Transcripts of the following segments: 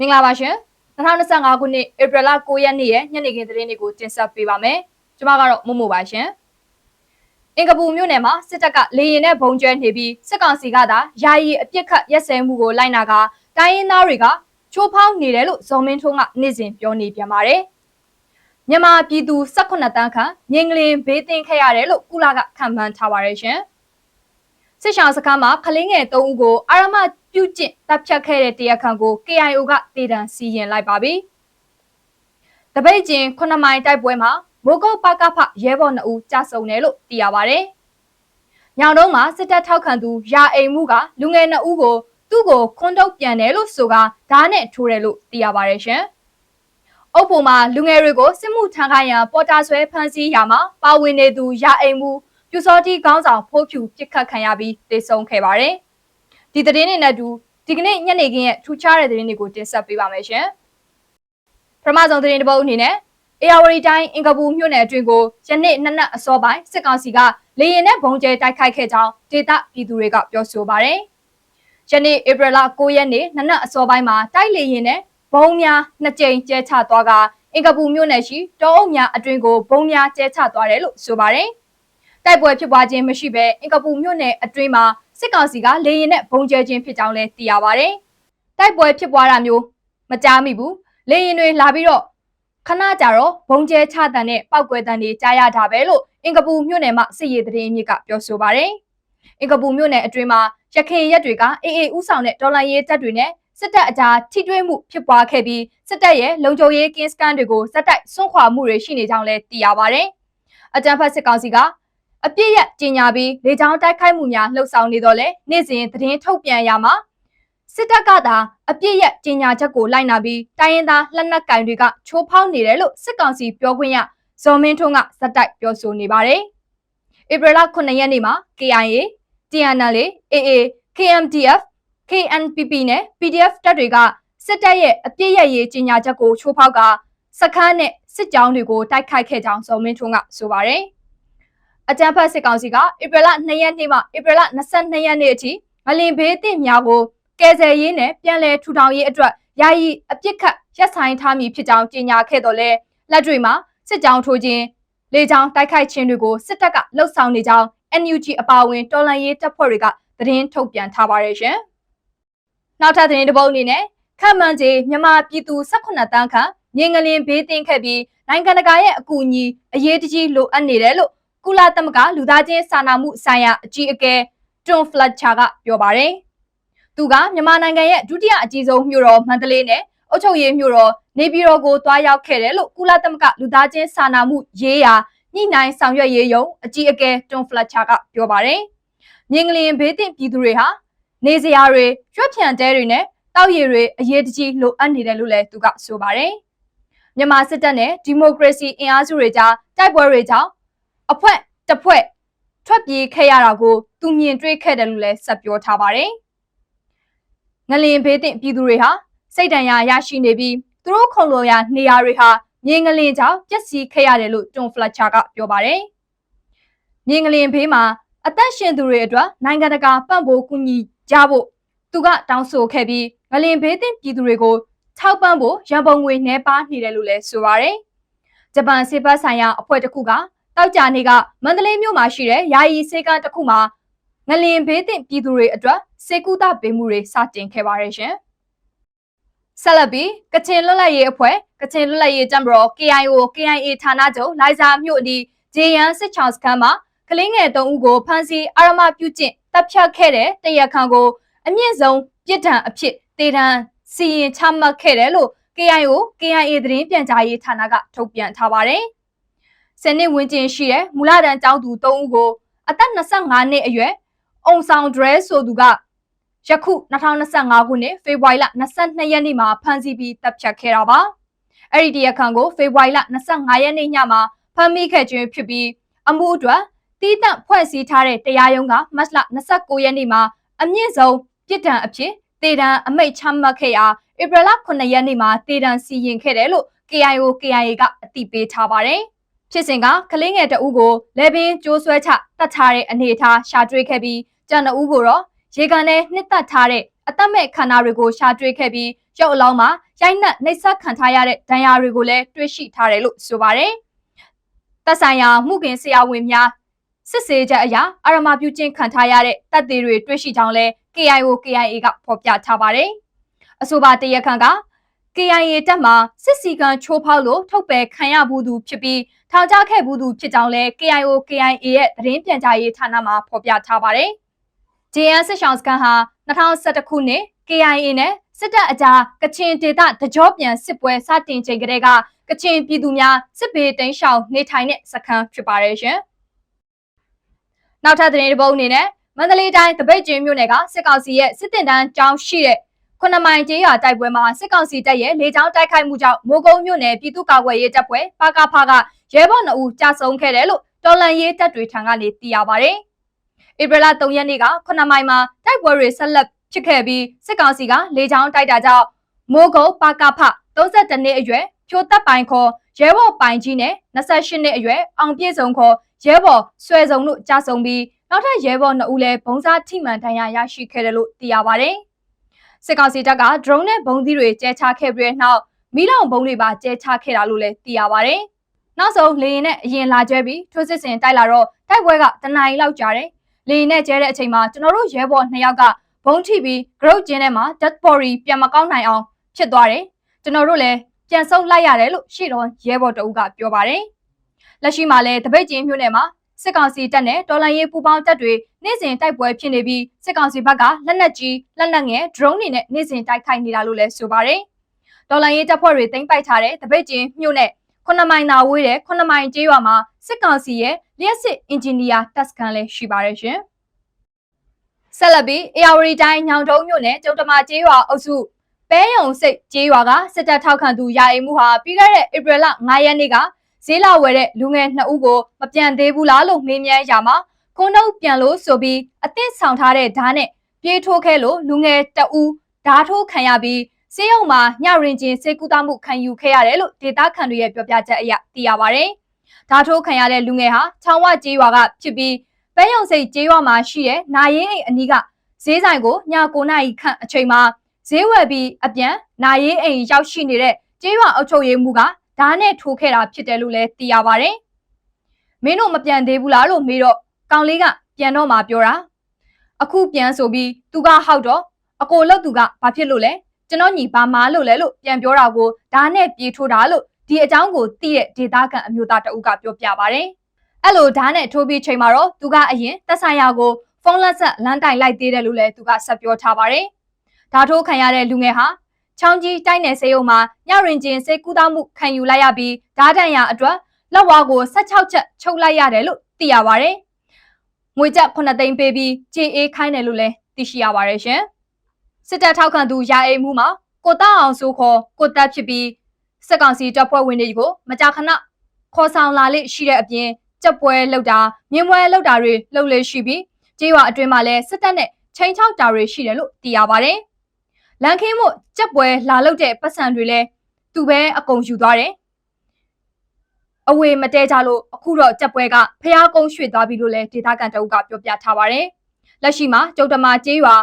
မင်္ဂလာပါရှင်2025ခုနှစ်ဧပြီလ9ရက်နေ့ရဲ့ညနေခင်းသတင်းတွေကိုတင်ဆက်ပေးပါမယ်ကျွန်မကတော့မို့မို့ပါရှင်အင်္ဂပူမြို့နယ်မှာစစ်တပ်ကလေရင်နဲ့ဘုံကျဲနေပြီးစစ်ကောင်စီကသာယာယီအပြစ်ခတ်ရက်စဲမှုကိုလိုက်နာကတိုင်းရင်းသားတွေကချိုးဖောက်နေတယ်လို့ဇော်မင်းထွန်းကနေ့စဉ်ပြောနေပြန်ပါတယ်မြန်မာပြည်သူ18တန်းခန့်ငင်းကလင်ဘေးသင့်ခဲ့ရတယ်လို့ကုလကခံမှန်းထားပါတယ်ရှင် စစ်ရှောင်းစခန်းမှာခလင်းငယ်3ဦးကိုအာရမပြုတ်ကျင့်တပ်ဖြတ်ခဲ့တဲ့တရားခံကို KIO ကတည်တံစီရင်လိုက်ပါပြီ။တပိတ်ကျင်9မိုင်တိုက်ပွဲမှာမိုးကုတ်ပကဖရဲဘော်2ဦးကြာဆုံးတယ်လို့သိရပါဗျ။ညောင်တုံးမှာစစ်တပ်ထောက်ခံသူရာအိမ်မှုကလူငယ်2ဦးကိုသူ့ကိုခွန်းတုပ်ပြန်တယ်လို့ဆိုကဓာတ်နဲ့ထိုးတယ်လို့သိရပါဗျရှင်။အုပ်ဖို့မှာလူငယ်တွေကိုစစ်မှုထမ်းခိုင်းရန်ပေါ်တာဆွဲဖမ်းဆီးရမှာပါဝင်နေသူရာအိမ်မှု ပြူစောတိခေါင်းဆောင်ဖိုးဖြူပြစ်ခတ်ခံရပြီးတေဆုံးခဲ့ပါတယ်။ဒီသတင်းတွေနဲ့အတူဒီကနေ့ညနေခင်းရဲ့ထူခြားတဲ့သတင်းတွေကိုတင်ဆက်ပေးပါမယ်ရှင်။ပထမဆုံးသတင်းတစ်ပုဒ်အနေနဲ့အေယာဝတီတိုင်းအင်္ဂပူမြို့နယ်အတွင်းကိုယနေ့နက်နက်အစောပိုင်းစစ်ကောင်စီကလေရင်နဲ့ဘုံကျဲတိုက်ခိုက်ခဲ့ကြောင်းဒေသပြည်သူတွေကပြောဆိုပါတယ်။ယနေ့ဧပြီလ9ရက်နေ့နက်နက်အစောပိုင်းမှာတိုက်လေရင်နဲ့ဘုံများနှစ်ကြိမ်ကျဲချသွားကအင်္ဂပူမြို့နယ်ရှိတောအုပ်များအတွင်းကိုဘုံများကျဲချသွားတယ်လို့ဆိုပါတယ်။ တိုက်ပွဲဖြစ်ပွားခြင်းမရှိဘဲအင်္ဂပူမြို့နယ်အတွင်းမှာစစ်ကောင်စီကလေရင်နဲ့ဘုံကျဲခြင်းဖြစ်ကြောင်းလည်းသိရပါတယ်။တိုက်ပွဲဖြစ်ပွားတာမျိုးမကြားမိဘူး။လေရင်တွေလာပြီးတော့ခဏကြာတော့ဘုံကျဲချတန်နဲ့ပောက်ကွဲတန်တွေကြားရတာပဲလို့အင်္ဂပူမြို့နယ်မှာစစ်ရေးသတင်းမြစ်ကပြောဆိုပါတယ်။အင်္ဂပူမြို့နယ်အတွင်းမှာရခိုင်ရက်တွေကအေအေဥဆောင်တဲ့ဒေါ်လာရေးတပ်တွေနဲ့စစ်တပ်အကြားထိတွေ့မှုဖြစ်ပွားခဲ့ပြီးစစ်တပ်ရဲ့လုံခြုံရေးကင်းစကန်တွေကိုစက်တိုက်ဆွန့်ခွာမှုတွေရှိနေကြောင်းလည်းသိရပါတယ်။အကြံဖတ်စစ်ကောင်စီက အပြစ်ရကြီးညာပြီးလေကြောင်းတိုက်ခိုက်မှုများလှုပ်ဆောင်နေတော့လဲနေ့စဉ်သတင်းထုတ်ပြန်ရမှာစစ်တပ်ကသာအပြစ်ရကြီးညာချက်ကိုလိုက်နာပြီးတိုင်းရင်းသားလက်နက်ကင်တွေကချိုးဖောက်နေတယ်လို့စစ်ကောင်စီပြောခွင့်ရဇော်မင်းထွန်းကစက်တိုက်ပြောဆိုနေပါတယ်။ဧပြီလ9ရက်နေ့မှာ KIA, TNL, AA, KMDF, KNPP နဲ့ PDF တပ်တွေကစစ်တပ်ရဲ့အပြစ်ရရေးကြီးညာချက်ကိုချိုးဖောက်ကစခန်းနဲ့စစ်ကြောင်းတွေကိုတိုက်ခိုက်ခဲ့ကြောင်းဇော်မင်းထွန်းကဆိုပါတယ်။ အကြံဖတ်စစ်ကောင်စီကဧပြီလ2ရက်နေ့မှဧပြီလ22ရက်နေ့အထိငလင်ဘေးသင့်များကိုကယ်ဆယ်ရေးနဲ့ပြန်လည်ထူထောင်ရေးအတွက်ယာယီအပြစ်ခတ်ရပ်ဆိုင်ထားမည်ဖြစ်ကြောင်းကြေညာခဲ့တော်လဲလက်တွေမှာစစ်ကြောင်းထိုးခြင်းလေကြောင်းတိုက်ခိုက်ခြင်းတွေကိုစစ်တပ်ကလှုပ်ဆောင်နေကြောင်း NUG အပါအဝင်တော်လှန်ရေးတပ်ဖွဲ့တွေကသတင်းထုတ်ပြန်ထားပါတယ်ရှင်။နောက်ထပ်သတင်းတစ်ပုဒ်အနေနဲ့ခန့်မှန်းခြေမြန်မာပြည်သူ18တန်းခန့်ငင်္ဂလင်ဘေးသင့်ခဲ့ပြီးနိုင်ငံတကာရဲ့အကူအညီအရေးတကြီးလိုအပ်နေတယ်လို့ ကုလသမဂ္ဂလူသားချင်းစာနာမှုဆိုင်ရာအကြီးအကဲတွန်ဖလက်ချာကပြောပါတယ်။သူကမြန်မာနိုင်ငံရဲ့ဒုတိယအကြီးဆုံးမြို့တော်မန္တလေးနဲ့အုပ်ချုပ်ရေးမြို့တော်နေပြည်တော်ကိုတွားရောက်ခဲ့တယ်လို့ကုလသမဂ္ဂလူသားချင်းစာနာမှုရေးရာညှိနှိုင်းဆောင်ရွက်ရေးယုံအကြီးအကဲတွန်ဖလက်ချာကပြောပါတယ်။မြင်းကလင်ဘေးသင့်ပြည်သူတွေဟာနေစရာတွေရွက်ဖြန့်တဲတွေနဲ့တောက်ရည်တွေအရေးတကြီးလိုအပ်နေတယ်လို့လည်းသူကဆိုပါတယ်။မြန်မာစစ်တပ်နဲ့ဒီမိုကရေစီအင်အားစုတွေကြားတိုက်ပွဲတွေကြောင့် အဖွဲတစ်ဖွဲ့ထွက်ပြေးခဲ့ရတာကိုသူမြင်တွေ့ခဲ့တယ်လို့လည်းဆက်ပြောထားပါတယ်။ငလင်ဘေးတင်ပြည်သူတွေဟာစိတ်တန်ရာရရှိနေပြီးသူတို့ခုံလိုရာနေရာတွေဟာမြေငလင်ကြောင့်ပျက်စီးခဲ့ရတယ်လို့တွန်ဖလက်ချာကပြောပါတယ်။မြေငလင်ဘေးမှာအသက်ရှင်သူတွေအတွက်နိုင်ငံတကာပံ့ပိုးကူညီကြဖို့သူကတောင်းဆိုခဲ့ပြီးငလင်ဘေးတင်ပြည်သူတွေကိုထောက်ပံ့ဖို့ရန်ပုံငွေနှဲပါနေတယ်လို့လည်းဆိုပါတယ်။ဂျပန်စေဘတ်ဆိုင်ရာအဖွဲ့တစ်ခုက တောက်ကြနေ့ကမန္တလေးမြို့မှာရှိတဲ့ယာယီစေကတစ်ခုမှာငလင်ဘေးတင်ပြည်သူတွေအတွက်စေကူတာပေးမှုတွေစတင်ခဲ့ပါတယ်ရှင်။ဆက်လက်ပြီးကချင်လွတ်လပ်ရေးအဖွဲ့ကချင်လွတ်လပ်ရေးတံမတော် KIO KIA ဌာနချုပ်လိုင်ဇာမြို့အနီးဂျေယန်စစ်ချောင်းစခန်းမှာကလင်းငယ်၃ဦးကိုဖမ်းဆီးအာရမပြုကျင့်တပ်ဖြတ်ခဲ့တဲ့တရခန်ကိုအမြင့်ဆုံးပြစ်ဒဏ်အဖြစ်တေတံစီရင်ချမှတ်ခဲ့တယ်လို့ KIO KIA သတင်းပြန်ကြားရေးဌာနကထုတ်ပြန်ထားပါတယ်။ ဆယ်နှစ်ဝန်းကျင်ရှိတဲ့မူလတန်းကျောင်းသူ၃ဦးကိုအသက်25နှစ်အရွယ်အုံဆောင်ဒရဲဆိုသူကယခု2025ခုနှစ်ဖေဖော်ဝါရီလ22ရက်နေ့မှာဖမ်းဆီးပြီးတပ်ဖြတ်ခဲ့တာပါအဲ့ဒီတရားခံကိုဖေဖော်ဝါရီလ25ရက်နေ့ညမှာဖမ်းမိခဲ့ခြင်းဖြစ်ပြီးအမှုအတွက်တီးတန့်ဖွဲ့စည်းထားတဲ့တရားရုံးကမတ်လ29ရက်နေ့မှာအမြင့်ဆုံးပြစ်ဒဏ်အဖြစ်တေတံအမိတ်ချမှတ်ခဲ့ရာဧပြီလ9ရက်နေ့မှာတေတံစီရင်ခဲ့တယ်လို့ KIO KIA ကအသိပေးထားပါတယ်။ ဖြစ်စဉ်ကကလေးငယ်တအူးကိုလဲပင်ကျိုးဆွဲချတတ်ထားတဲ့အနေအထားရှာတွေ့ခဲ့ပြီးကျန်တအူးကိုတော့ရေကန်ထဲနှစ်သက်ထားတဲ့အသက်မဲ့ခန္ဓာတွေကိုရှာတွေ့ခဲ့ပြီးရုပ်အလောင်းမှာရိုက်နှက်နှိပ်စက်ခံထားရတဲ့ဒဏ်ရာတွေကိုလည်းတွေ့ရှိထားတယ်လို့ဆိုပါတယ်။သက်ဆိုင်ရာမှုခင်ဆရာဝန်များစစ်ဆေးချက်အရအာရမပြုကျင့်ခံထားရတဲ့တပ်သေးတွေတွေ့ရှိကြောင်းလဲ KIO KIA ကဖော်ပြထားပါတယ်။အဆိုပါတရားခံက KIA တပ်မှစစ်စီကံချိုးဖောက်လို့ထုတ်ပယ်ခံရဘူးသူဖြစ်ပြီးထောင်ချခဲ့ဘူးသူဖြစ်ကြောင်းလဲ KIO KIA ရဲ့သတင်းပြန်ကြားရေးဌာနမှဖော်ပြထားပါတယ်။ JN စစ်ဆောင်စကန်ဟာ2011ခုနှစ် KIA နဲ့စစ်တပ်အကြားကချင်ဒေသတကြောပြန်စစ်ပွဲစတင်ချိန်ကတည်းကကချင်ပြည်သူများစစ်ဘေးတိမ်းရှောင်နေထိုင်တဲ့စခန်းဖြစ်ပါတယ်ရှင်။နောက်ထပ်သတင်းတစ်ပုဒ်အနေနဲ့မန္တလေးတိုင်းတပိတ်ကျင်းမြို့နယ်ကစစ်ကောင်စီရဲ့စစ်တင်တန်းကျောင်းရှိတဲ့ ခုနမိုင်ကျေးရွာတိုက်ပွဲမှာစစ်ကောင်စီတပ်ရဲ့လေကြောင်းတိုက်ခိုက်မှုကြောင့်မိုးကုံမြို့နယ်ပြည်သူ့ကာကွယ်ရေးတပ်ဖွဲ့ပကဖကရဲဘော်နှုတ်ကြာဆုံးခဲ့တယ်လို့တော်လန်ရေးတပ်တွေထံကနေသိရပါဗျ။ဧပြီလ3ရက်နေ့ကခုနမိုင်မှာတိုက်ပွဲတွေဆက်လက်ဖြစ်ခဲ့ပြီးစစ်ကောင်စီကလေကြောင်းတိုက်တာကြောင့်မိုးကုံပကဖ32နှစ်အရွယ်ဖြိုတက်ပိုင်ခေါ်ရဲဘော်ပိုင်ကြီးနဲ့28နှစ်အရွယ်အောင်ပြည့်စုံခေါ်ရဲဘော်ဆွဲစုံတို့ကြာဆုံးပြီးနောက်ထပ်ရဲဘော်2ဦးလည်းဘုံစားထိမှန်ဒဏ်ရာရရှိခဲ့တယ်လို့သိရပါတယ်။ စစ်ကောင်စီတပ်က drone နဲ့ဘုံသီးတွေကျဲချခဲ့ပြီးနောက်မီးလောင်ဘုံတွေပါကျဲချခဲ့တာလို့လည်းသိရပါတယ်။နောက်ဆုံးလေရင်နဲ့အရင်လာကျဲပြီးထိုးစစ်ဆင်တိုက်လာတော့တိုက်ပွဲကတနင်္လာရီလောက်ကြာတယ်။လေရင်နဲ့ကျဲတဲ့အချိန်မှာကျွန်တော်တို့ရဲဘော်2ယောက်ကဘုံထိပြီး group ကျင်းထဲမှာ dead body ပြန်မကောင်းနိုင်အောင်ဖြစ်သွားတယ်။ကျွန်တော်တို့လည်းပြန်ဆုပ်လိုက်ရတယ်လို့ရှေ့တော်ရဲဘော်တအုပ်ကပြောပါတယ်။လက်ရှိမှာလည်းတပိတ်ကျင်းမြို့နယ်မှာ စစ်ကောင်စီတပ်နဲ့တော်လှန်ရေးပူးပေါင်းတပ်တွေနေ့စဉ်တိုက်ပွဲဖြစ်နေပြီးစစ်ကောင်စီဘက်ကလက်နက်ကြီးလက်နက်ငယ် drone တွေနဲ့နေ့စဉ်တိုက်ခိုက်နေတာလို့လည်းဆိုပါတယ်။တော်လှန်ရေးတပ်ဖွဲ့တွေတင်ပိုက်ထားတဲ့တပိတ်ကျင်းမြို့နယ်ခုနမိုင်နာဝေးတဲ့ခုနမိုင်ကျေးရွာမှာစစ်ကောင်စီရဲ့လျှက်စစ်အင်ဂျင်နီယာတပ်စခန်းလည်းရှိပါတယ်ရှင်။ဆက်လက်ပြီးအေယာဝတီတိုင်းညောင်တုံးမြို့နယ်ကျုံတမာကျေးရွာအုပ်စုပဲယုံစိတ်ကျေးရွာကစစ်တပ်ထောက်ခံသူယာအိမ်မှုဟာပြီးခဲ့တဲ့ဧပြီလ9ရက်နေ့က ဈေးလာဝယ်တဲ့လူငယ်နှစ်ဦးကိုမပြန်သေးဘူးလားလို့မေးမြန်းရာမှာခုံနှုတ်ပြန်လို့ဆိုပြီးအသစ်ဆောင်ထားတဲ့ဓာတ်နဲ့ပြေးထိုးခဲ့လို့လူငယ်တအူးဓာတ်ထိုးခံရပြီးစေယုံမှာညရင်ချင်းစေကူတာမှုခံယူခဲ့ရတယ်လို့ဒေတာခန်တွေရဲ့ပြောပြချက်အရသိရပါဗျ။ဓာတ်ထိုးခံရတဲ့လူငယ်ဟာချောင်းဝကျေးရွာကဖြစ်ပြီးပဲယုံစိတ်ကျေးရွာမှာရှိတဲ့နာရင်အိမ်အနီးကဈေးဆိုင်ကိုည9နာရီခန့်အချိန်မှာဈေးဝယ်ပြီးအပြန်နာရင်အိမ်ရောက်ရှိနေတဲ့ကျေးရွာအုပ်ချုပ်ရေးမှူးက ဓာတ်နဲ့ထိုးခဲ့တာဖြစ်တယ်လို့လည်းသိရပါတယ်။မင်းတို့မပြန်သေးဘူးလားလို့မေးတော့ကောင်လေးကပြန်တော့မှပြောတာအခုပြန်ဆိုပြီးသူကဟောက်တော့အကိုလောက်သူကဘာဖြစ်လို့လဲကျွန်တော်ညီဘာမားလို့လဲလို့ပြန်ပြောတာကိုဓာတ်နဲ့ပြေးထိုးတာလို့ဒီအကြောင်းကိုသိတဲ့ဒေတာကန်အမျိုးသားတအုပ်ကပြောပြပါတယ်။အဲ့လိုဓာတ်နဲ့ထိုးပြီးချိန်မှာတော့သူကအရင်သက်ဆိုင်ရာကိုဖုန်းလက်ဆက်လမ်းတိုင်လိုက်သေးတယ်လို့လည်းသူကဆက်ပြောထားပါတယ်။ဓာတ်ထိုးခံရတဲ့လူငယ်ဟာ ချောင်းကြီးတိုက်နယ်စေယုံမှာညရင်ချင်းစေကူးတောက်မှုခံယူလိုက်ရပြီးဓာတ်တန်ရအတွက်လက်ဝါးကို16ချက်ချုပ်လိုက်ရတယ်လို့သိရပါတယ်။ငွေကျပ်9သိန်းပေးပြီးကြေအေးခိုင်းတယ်လို့လည်းသိရှိရပါတယ်ရှင်။စစ်တပ်ထောက်ခံသူရာအိမ်မှုမှာကိုတောက်အောင်ဆိုခေါ်ကိုတက်ဖြစ်ပြီးစစ်ကောင်စီတပ်ဖွဲ့ဝင်တွေကိုမကြာခဏခေါ်ဆောင်လာလိရှိတဲ့အပြင်ကြက်ပွဲလောက်တာမြင်းပွဲလောက်တာတွေလှုပ်လေရှိပြီးကြေးရွာအတွင်းမှာလည်းစစ်တပ်နဲ့ချိန်ချောက်တာတွေရှိတယ်လို့သိရပါတယ်။ လန်ခင်းမို့ကြက်ပွဲလာလုတဲ့ပတ်စံတွေလဲသူပဲအကုန်ယူသွားတယ်အဝေမတဲကြလို့အခုတော့ကြက်ပွဲကဖျားကုန်းရွှေ့သွားပြီလို့လဲဒေတာကန်တအုပ်ကပြောပြထားပါတယ်လက်ရှိမှာကျုပ်တမာကျေးရွာ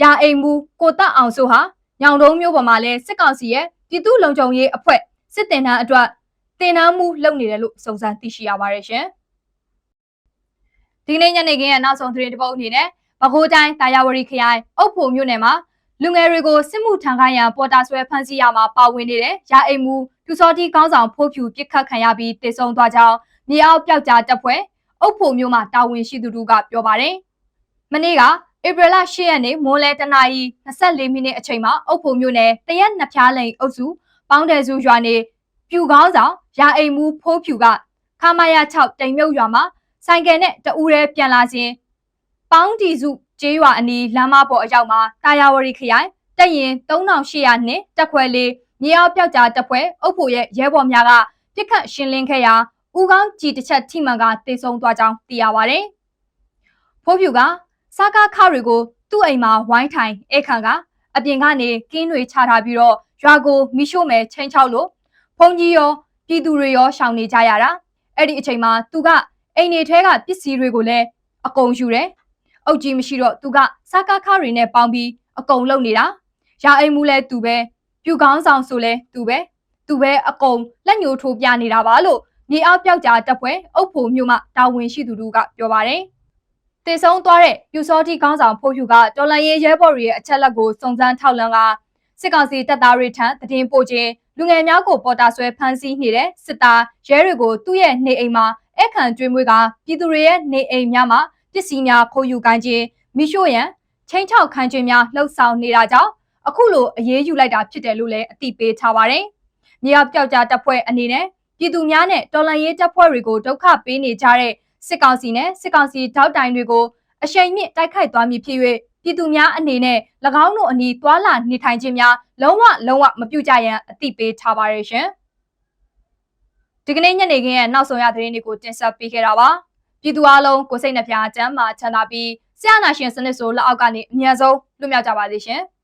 ရာအိမ်မူကိုတက်အောင်ဆိုဟာညောင်တုံးမျိုးပေါ်မှာလဲစစ်ကောင်စီရဲ့ပြည်သူ့လုံခြုံရေးအဖွဲ့စစ်တင်တန်းအတွက်တင်နန်းမှုလုပ်နေတယ်လို့စုံစမ်းသိရှိရပါတယ်ရှင်ဒီနေ့ညနေခင်းရဲ့နောက်ဆုံးသတင်းတစ်ပုဒ်အနေနဲ့ပဲခူးတိုင်းတာယာဝတီခရိုင်အုတ်ဖို့မြို့နယ်မှာ လူငယ်တွေကိုစစ်မှုထမ်းခိုင်းရန်ပေါ်တာဆွဲဖမ်းဆီးရမှာပါဝင်နေတဲ့ရာအိမ်မူဒူစောတီကောင်းဆောင်ဖိုးဖြူပြစ်ခတ်ခံရပြီးတေဆုံးသွားကြောင်းမြေအောက်ပျောက်ကြားတပ်ဖွဲ့အုပ်ဖို့မျိုးမှတာဝန်ရှိသူတို့ကပြောပါတယ်။မနေ့ကဧပြီလ10ရက်နေ့မိုးလဲတနာရီ24မိနစ်အချိန်မှာအုပ်ဖို့မျိုးနယ်တရက်နှစ်ဖြားလိန်အုပ်စုပေါင်းတယ်စုရွာနေပြူကောင်းဆောင်ရာအိမ်မူဖိုးဖြူကခမာယာ6တိမ်မြုပ်ရွာမှာဆိုင်ကယ်နဲ့တအူးရဲပြန်လာစဉ်ပေါင်းတီစု ကျေးရွာအနီးလမ်းမပေါ်အရောက်မှာတာယာဝရီခရိုင်တက်ရင်3800နှစ်တက်ခွဲလေးမြေအောက်ပြောက်ကြားတပ်ဖွဲ့အုပ်ဖို့ရဲ့ရဲဘော်များကပြစ်ခတ်ရှင်းလင်းခဲ့ရာဦးကောင်းကြည်တစ်ချက်ထိမှန်ကတေဆုံးသွားကြောင်းသိရပါတယ်။ဖိုးဖြူကစားကားခတွေကိုသူ့အိမ်မှာဝိုင်းထိုင်ဧခံကအပြင်ကနေကင်းတွေချထားပြီးတော့ရွာကိုမိရှို့မယ်ချင်းချောက်လို့ဘုံကြီးရောပြည်သူတွေရောရှောင်နေကြရတာအဲ့ဒီအချိန်မှာသူကအိမ်နေထဲကပစ္စည်းတွေကိုလည်းအကုန်ယူတယ် အုတ်ကြီးမရှိတော့သူကစားကားခါတွေနဲ့ပေါင်းပြီးအကုန်လုပ်နေတာရာအိမ်မှုလဲသူပဲပြူကောင်းဆောင်ဆိုလဲသူပဲသူပဲအကုန်လက်ညှိုးထိုးပြနေတာပါလို့မြေအောက်ပြောက်ကြားတပ်ဖွဲ့အုပ်ဖို့မြို့မှတာဝန်ရှိသူတို့ကပြောပါတယ်တည်ဆုံးသွားတဲ့ပြူစောတိကောင်းဆောင်ဖိုးဖြူကတော်လန်ရေးရဲဘော်တွေရဲ့အချက်လက်ကိုစုံစမ်းထောက်လှမ်းကစစ်ကောင်စီတပ်သားတွေထံတည်င်းပို့ခြင်းလူငယ်များကိုပေါ်တာဆွဲဖမ်းဆီးနေတဲ့စစ်သားရဲတွေကိုသူ့ရဲ့နေအိမ်မှာအခန့်ကျွေးမွေးကပြည်သူတွေရဲ့နေအိမ်များမှာ ပစ္စည်းများခိုးယူခိုင်းခြင်းမိရှို့ရန်ချင်းချောက်ခန်းခြင်းများလှုပ်ဆောင်နေတာကြောင့်အခုလိုအရေးယူလိုက်တာဖြစ်တယ်လို့လည်းအသိပေးထားပါတယ်။မြေအောင်ပြောက်ကြားတပ်ဖွဲ့အနေနဲ့ပြည်သူများနဲ့တော်လှန်ရေးတပ်ဖွဲ့တွေကိုဒုက္ခပေးနေကြတဲ့စစ်ကောင်စီနဲ့စစ်ကောင်စီထောက်တိုင်တွေကိုအရှိန်မြင့်တိုက်ခိုက်သွားမည်ဖြစ်၍ပြည်သူများအနေနဲ့၎င်းတို့အနီးသွာလာနေထိုင်ခြင်းများလုံးဝလုံးဝမပြုကြရန်အသိပေးထားပါရရှင်။ဒီကနေ့ညနေခင်းရဲ့နောက်ဆုံးရသတင်းတွေကိုတင်ဆက်ပေးခဲ့တာပါ။ ပြည်သူအလုံးကိုစိတ်နှပြချမ်းမာချမ်းသာပြီးဆရာနာရှင်စနစ်ဆိုလက်အောက်ကနေအမြတ်ဆုံးလွတ်မြောက်ကြပါစေရှင်။